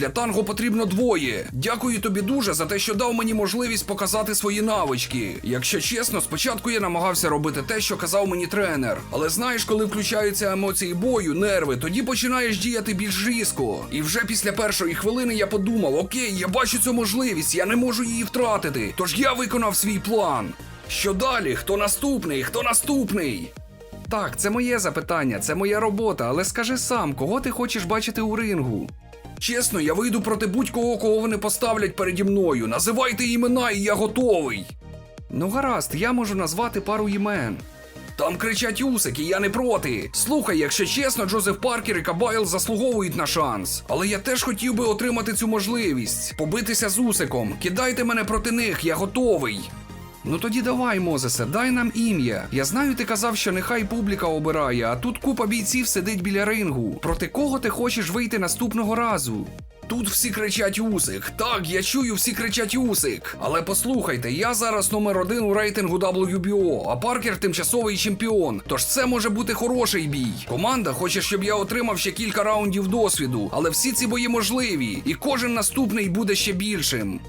для танго потрібно двоє. Дякую тобі дуже за те, що дав мені можливість показати свої навички. Якщо чесно, спочатку я намагався робити те, що казав мені тренер. Але знаєш, коли включаються емоції бою, нерви, тоді починаєш діяти більш різко. І вже після першої хвилини я подумав: окей, я бачу цю можливість, я не можу її втратити. Тож я виконав свій план. Що далі? Хто наступний? Хто наступний? Так, це моє запитання, це моя робота, але скажи сам, кого ти хочеш бачити у рингу? Чесно, я вийду проти будь-кого, кого вони поставлять переді мною. Називайте імена, і я готовий. Ну гаразд, я можу назвати пару імен. Там кричать усики, я не проти. Слухай, якщо чесно, Джозеф Паркер і Кабайл заслуговують на шанс. Але я теж хотів би отримати цю можливість. Побитися з усиком. Кидайте мене проти них, я готовий. Ну тоді давай, Мозесе, дай нам ім'я. Я знаю, ти казав, що нехай публіка обирає, а тут купа бійців сидить біля рингу. Проти кого ти хочеш вийти наступного разу? Тут всі кричать усик. Так, я чую, всі кричать усик. Але послухайте, я зараз номер один у рейтингу WBO, а Паркер тимчасовий чемпіон. Тож це може бути хороший бій. Команда хоче, щоб я отримав ще кілька раундів досвіду, але всі ці бої можливі, і кожен наступний буде ще більшим.